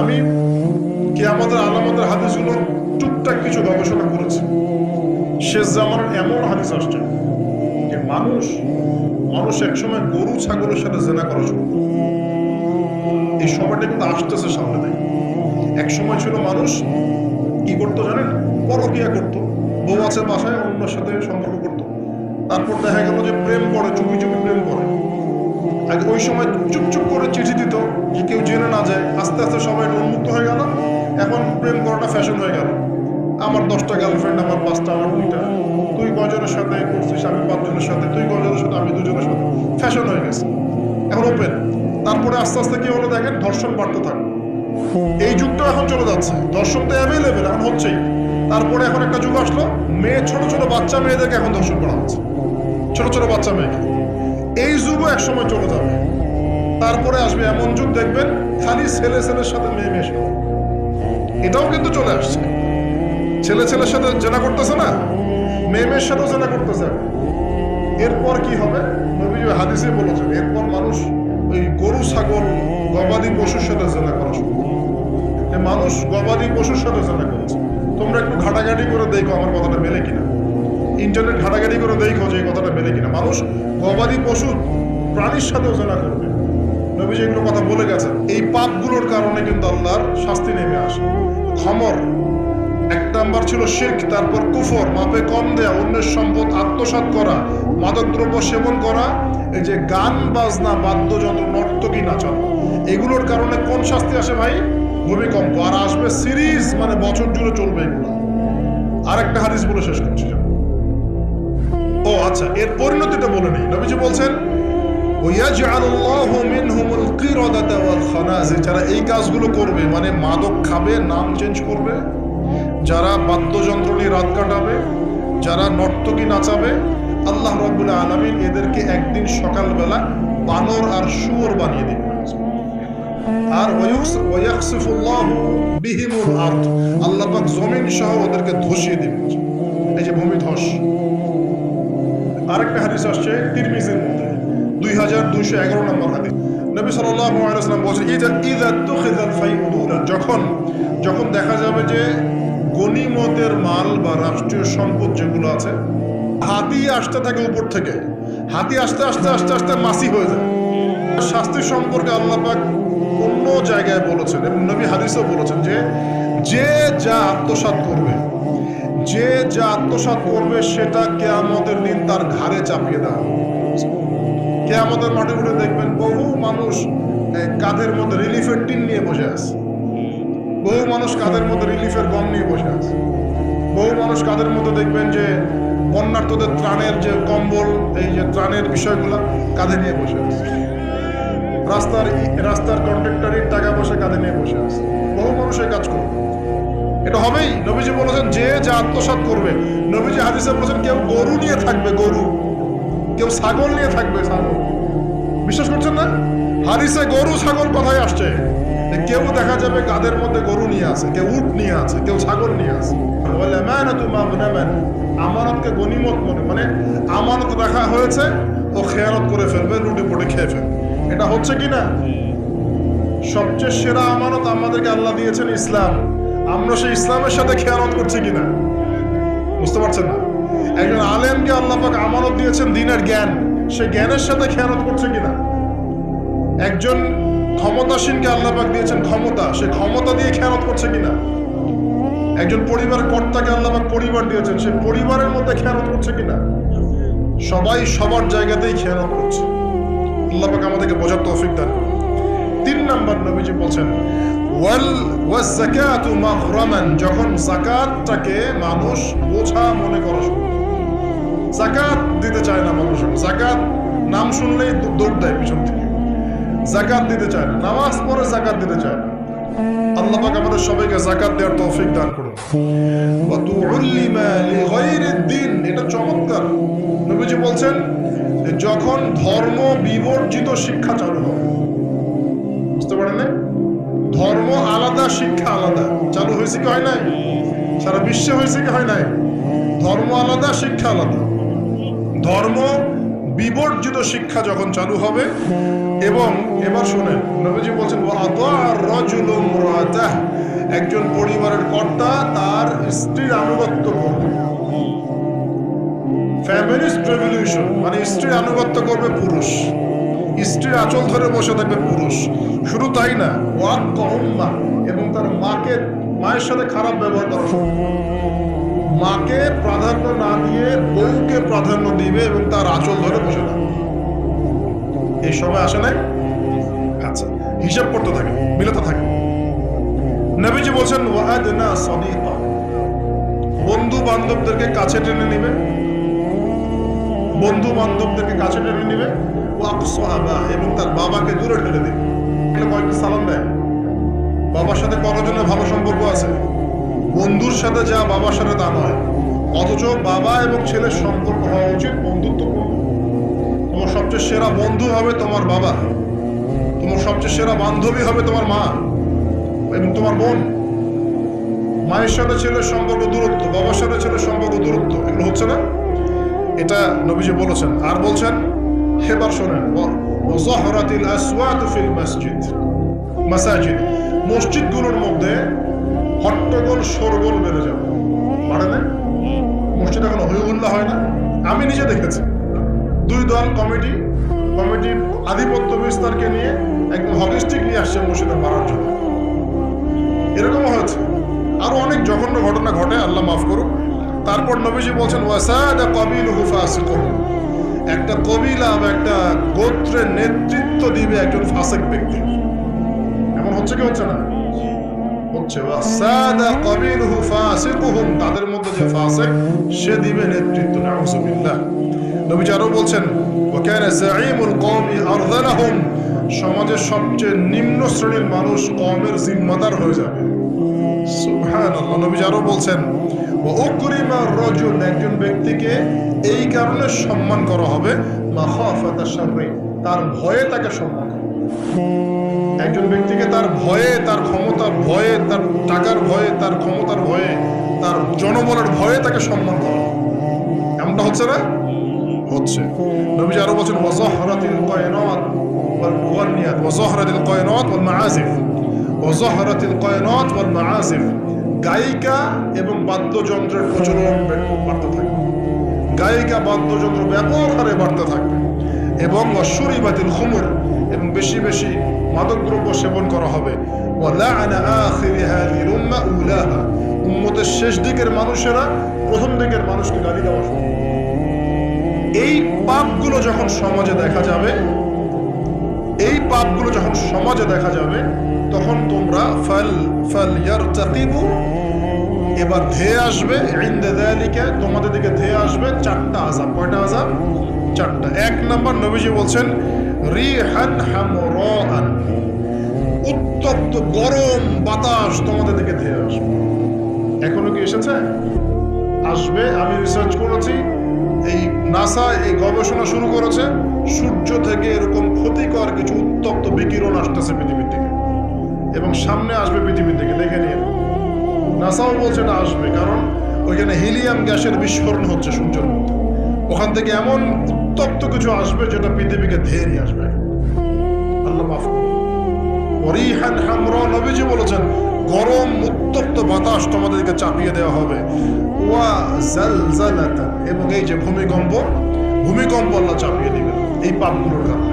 আমি কি আমাদের আলামতের হাদিসগুলো টুকটাক কিছু গবেষণা করেছি। শেষ জামানের এমন হাদিস আসছে যে মানুষ মানুষ একসময় গরু, ছাগলের সাথে জেনা করা শুরু। এই সময়টা কিন্তু আসতেছে সামনে থেকে। এক সময় ছিল মানুষ কি করতো জানেন? পরকিয়া করতো। বউ আছে বাসায়, অন্যের সাথে সম্পর্ক করতো। তারপর দেখা গেল যে প্রেম করে, চুপি চুপি প্রেম করে। আগে ওই সময় চুপ চুপ করে চিঠি দিত যে কেউ জেনে না যায়, আস্তে আস্তে সবাই উন্মুক্ত হয়ে গেল। এখন প্রেম করাটা ফ্যাশন হয়ে গেল। আমার দশটা গার্লফ্রেন্ড আমার পাঁচটা, আমার দুইটা। তুই কজনের সাথে করছিস, আমি পাঁচজনের সাথে, তুই কজনের সাথে, আমি দুজনের সাথে। ফ্যাশন হয়ে গেছে। এখন ওপেন তারপরে আস্তে আস্তে কি হলো দেখেন? ধর্ষণ বাড়তে থাকে। এই যুগটা এখন চলে যাচ্ছে। দর্শন তো অ্যাভেলেবেল এখন হচ্ছেই। তারপরে এখন একটা যুগ আসলো। মেয়ে, ছোট ছোট বাচ্চা মেয়েদেরকে এখন ধর্ষণ করা হচ্ছে। ছোট ছোট বাচ্চা মেয়েকে। এই যুগও এক সময় চলে যাবে। তারপরে আসবে এমন যুগ, দেখবেন, খালি ছেলে ছেলের সাথে মেয়ে মেয়ে সাথে। এটাও কিন্তু চলে আসছে। ছেলে ছেলের সাথে জেনা করতেছে না, মেয়ে মেয়ের সাথেও জেনা করতেছে। এরপর কি হবে? নবীজি হাদিসে বলেছেন, এরপর মানুষ ওই গরু, ছাগল, গবাদি পশুর সাথে জেনা করা শুরু মানুষ গবাদি পশুর সাথে জেনা করেছে। তোমরা একটু ঘাটাঘাটি করে দেখো আমার কথাটা মেলে কিনা। ইন্টারনেট ঘাটাঘাটি করে দেখো যে কথাটা মেলে কিনা। মানুষ গবাদি পশু প্রাণীর সাথেও জেনা করবে। নবীজি এগুলো কথা বলে গেছেন। এই পাপগুলোর কারণে কিন্তু আল্লাহর শাস্তি নেমে আসে। খমর, এক নাম্বার ছিল শির্ক, তারপর কুফর, মাপে কম দেয়া, অন্যের সম্পদ আত্মসাৎ করা, মাদকদ্রব্য সেবন করা, এই যে গান, বাজনা, বাদ্যযন্ত্র নর্তকী নাচানো এগুলোর কারণে কোন শাস্তি আসে ভাই? ভূমিকম্প। আর আসবে সিরিজ মানে বছর জুড়ে চলবে এগুলো। আরেকটা হাদিস বলে শেষ করছি। ও আচ্ছা এর পরিণতিটা বলে নেই। নবীজি বলছেন যারা এই কাজগুলো করবে মানে মাদক খাবে, নাম চেঞ্জ করবে, যারা বাদ্যযন্ত্র নিয়ে রাত কাটাবে, যারা নর্তকী নাচাবে, আল্লাহ রবুল্লা আলমিন এদেরকে একদিন সকালবেলা বানর আর শুয়োর বানিয়ে দেবে আর আল্লাহ জমিন সহ ওদেরকে ধসিয়ে দেবে এই যে ভূমি ধস আরেকটা হাদিস আসছে, তিরমিজির মধ্যে, দুই হাজার দুইশো এগারো নম্বর হাদিস। নবী ইজা ইজা যখন যখন দেখা যাবে যে গনিমতের মাল বা রাষ্ট্রীয় সম্পদ যেগুলো আছে, হাতি আসতে থাকে উপর থেকে। হাতি আসতে আসতে, আস্তে আস্তে মাসি হয়ে যায়। শাস্তি সম্পর্কে আল্লাহ পাক অন্য জায়গায় বলেছেন এবং নবী হাদিসও বলেছেন যে যে যা আত্মসাৎ করবে যে যা আত্মসাৎ করবে সেটা কেয়ামতের দিন তার ঘাড়ে চাপিয়ে দেওয়া কেয়ামতের মাঠে উঠে দেখবেন বহু মানুষ কাঁধের মধ্যে রিলিফের টিন নিয়ে বসে আছে। বহু মানুষ কাঁধের মধ্যে রিলিফের গম নিয়ে বসে আছে। বহু মানুষ কাঁধের মধ্যে দেখবেন যে বন্যার্থদের ত্রাণের যে কম্বল, এই যে ত্রাণের বিষয়গুলো কাঁধে নিয়ে বসে আছে। রাস্তার রাস্তার কন্ট্রাক্টরের টাকা পয়সা কাঁধে নিয়ে বসে আছে। বহু মানুষ এই কাজ করবে। এটা হবেই। নবীজি বলেছেন, যে যা আত্মসাৎ করবে। নবীজি হাদিসে বলেছেন, কেউ গরু নিয়ে থাকবে, গরু। কেউ ছাগল নিয়ে থাকবে, ছাগল। বিশ্বাস করছেন না? হাদিসে গরু, ছাগল কথাই আসছে। কেউ দেখা যাবে কাদের মধ্যে গরু নিয়ে আছে, কেউ উট নিয়ে আছে, কেউ ছাগল নিয়ে আছে। বলে, আমানাতু মাগনামান আমানতকে গনিমত মনে মানে আমানত রাখা হয়েছে, ও খেয়ানত করে ফেলবে, রুটি পুটে খেয়ে ফেলবে। এটা হচ্ছে কি না? সবচেয়ে সেরা আমানত আমাদেরকে আল্লাহ দিয়েছেন ইসলাম। আমরা সেই ইসলামের সাথে খেয়ানত করছি কিনা? বুঝতে পারছেন না? একজন আলেমকে আল্লাপাক আমানত দিয়েছেন দিনের জ্ঞান। সে জ্ঞানের সাথে খেয়ানত করছে কিনা? একজন ক্ষমতাসীনকে আল্লাহ পাক দিয়েছেন ক্ষমতা। সে ক্ষমতা দিয়ে খেয়ানত করছে কিনা? একজন পরিবার কর্তাকে আল্লাপাক পরিবার দিয়েছেন। সে পরিবারের মধ্যে খেয়ানত করছে কিনা? সবাই সবার জায়গাতেই খেয়ানত করছে। আল্লাহ পাক আমাদেরকে বোঝার তৌফিক দান করুন। তিন নাম্বার নবীজি বলছেন যখন যাকাতটাকে মানুষ বোঝা মনে করা শুরু। যাকাত দিতে চায় না মানুষ, যাকাত নাম শুনলেই দৌড় দেয় পিছন থেকে। যাকাত দিতে চায় না, নামাজ পড়ে যাকাত দিতে চায় না। আল্লাহ পাক আমাদের সবাইকে যাকাত দেওয়ার তৌফিক দান করুন। ওয়া এটা চমৎকার। নবীজি বলছেন যখন ধর্ম বিবর্জিত শিক্ষা চালু হবে বুঝতে পারেন না ধর্ম আলাদা, শিক্ষা আলাদা। চালু হয়েছে কি হয় নাই? সারা বিশ্বে হয়েছে কি হয় নাই? ধর্ম আলাদা, শিক্ষা আলাদা। ধর্ম বিবর্জিত শিক্ষা যখন চালু হবে, এবং এবার শুনেন, নবীজি বলছেন, "ওয়া আতাআর রাজুলু ইমরাআতাহু রাআতাহ একজন পরিবারের কর্তা তার স্ত্রীর আনুগত্য করবে। ফ্যামিলিস্ট রেভলিউশন মানে স্ত্রীর আনুগত্য করবে পুরুষ। স্ত্রীর আঁচল ধরে বসে থাকবে পুরুষ। শুধু তাই না, ওয়াক কহম্মা এবং তার মাকে, মায়ের সাথে খারাপ ব্যবহার করা মাকে প্রাধান্য না দিয়ে বউকে প্রাধান্য দিবে এবং তার আঁচল ধরে বসে থাকবে। এই সময় আসে নাই? আচ্ছা হিসাব করতে থাকে মিলাতে থাকে নবীজি বলছেন ওয়াদনা সদিকা। বন্ধু বান্ধবদেরকে কাছে টেনে নিবে। বন্ধু বান্ধবদেরকে কাছে টেনে নিবে। এবং তার বাবাকে দূরে ঠেলে দিবে কয়েকটি সালাম দেয়। বাবার সাথে করজনের ভালো সম্পর্ক আছে। বন্ধুর সাথে যা, বাবার সাথে তা নয়। অথচ বাবা এবং ছেলের সম্পর্ক হওয়া উচিত বন্ধুত্বপূর্ণ। তোমার সবচেয়ে সেরা বন্ধু হবে তোমার বাবা। তোমার সবচেয়ে সেরা বান্ধবী হবে তোমার মা এবং তোমার বোন। মায়ের সাথে ছেলের সম্পর্ক দূরত্ব, বাবার সাথে ছেলের সম্পর্ক দূরত্ব, এগুলো হচ্ছে না? এটা নবীজি বলেছেন। আর বলছেন হেবার শোনেন ওয়াজাহরাতিল আসওয়াত ফিল মসজিদ মাসাজিদ মধ্যে হট্টগোল, শোরগোল বেড়ে যাবে বাড়ে না? মসজিদ এখন হইহুল্লা হয় না। আমি নিজে দেখেছি। দুই দল কমিটি, কমিটির আধিপত্য বিস্তারকে নিয়ে একদম হকিস্টিক নিয়ে আসছে মসজিদে মারার জন্য। এরকম হয়েছে। আরও অনেক জঘন্য ঘটনা ঘটে আল্লাহ মাফ করুক। তারপর নবীজি বলছেন, ওয়াসাদা কবিল ফাসিকুম একটা কবিলা বা একটা গোত্রের নেতৃত্ব দিবে একজন ফাসেক ব্যক্তি। এমন হচ্ছে কি হচ্ছে না? হচ্ছে তাদের মধ্যে যে ফাসিক, সে দিবে নেতৃত্ব, নাউজুবিল্লাহ। নবীজি আরও বলছেন ওয়াকানা জাঈমুল কওমি আরযালাহুম সমাজের সবচেয়ে নিম্ন শ্রেণির মানুষ কওমের জিম্মাদার হয়ে যাবে। সুবহানাল্লাহ, নবীজি আরও বলছেন একজন ব্যক্তিকে এই কারণে সম্মান করা হবে তার ভয়ে তাকে সম্মান একজন ব্যক্তিকে তার ভয়ে, তার ক্ষমতার ভয়ে, তার টাকার ভয়ে, তার ক্ষমতার ভয়ে, তার জনবলের ভয়ে তাকে সম্মান করা এমনটা হচ্ছে না? হচ্ছে। নবীজি আরও বলছেন, ওয়াজাহরাতিল কায়নাত ওয়াল মুগান্নিয়াত ওয়াজাহরাতিল কায়নাত ওয়াল মাআজিফ ওয়াজাহরাতিল কায়নাত ওয়াল মাআজিফ গায়িকা এবং বাদ্যযন্ত্রের প্রচলন বার্তা থাকবে। গায়িকা, বাদ্যযন্ত্র ব্যাপক হারে বার্তা থাকবে এবং অশ্বরী বাতিল খুমুর এবং বেশি বেশি মাদকদ্রব্য সেবন করা হবে। উম্মতের শেষ দিকের মানুষেরা প্রথম দিকের মানুষকে গালি দেওয়া শুরু এই পাপগুলো যখন সমাজে দেখা যাবে, এই পাপগুলো যখন সমাজে দেখা যাবে তখন তোমরা ফাল ফাল ইয়ারতাকিবু এবার ধেয়ে আসবে তোমাদের দিকে ধেয়ে আসবে চারটা আযাব। কয়টা আযাব? চারটা। এক নাম্বার নবীজি বলছেন, রিহান হামরান উত্তপ্ত গরম বাতাস তোমাদের দিকে ধেয়ে আসবে। এখনও কি এসেছে? আসবে, আমি রিসার্চ করেছি। এই নাসা এই গবেষণা শুরু করেছে। সূর্য থেকে এরকম ক্ষতিকর কিছু উত্তপ্ত বিকিরণ আসতেছে পৃথিবীর দিকে। এবং সামনে আসবে পৃথিবী থেকে দেখে নিয়ে নাসাও বলছে এটা আসবে, কারণ ওইখানে হিলিয়াম গ্যাসের বিস্ফোরণ হচ্ছে সূর্যের মধ্যে। ওখান থেকে এমন উত্তপ্ত কিছু আসবে যেটা পৃথিবীকে ধেয়ে নিয়ে আসবে। আল্লাহ মাফ হামরা নবীজি বলেছেন, গরম উত্তপ্ত বাতাস তোমাদেরকে চাপিয়ে দেওয়া হবে। ওয়া জালজালাতা এবং এই যে ভূমিকম্প ভূমিকম্প আল্লাহ চাপিয়ে দিবেন। এই পাপগুলোর কারণে।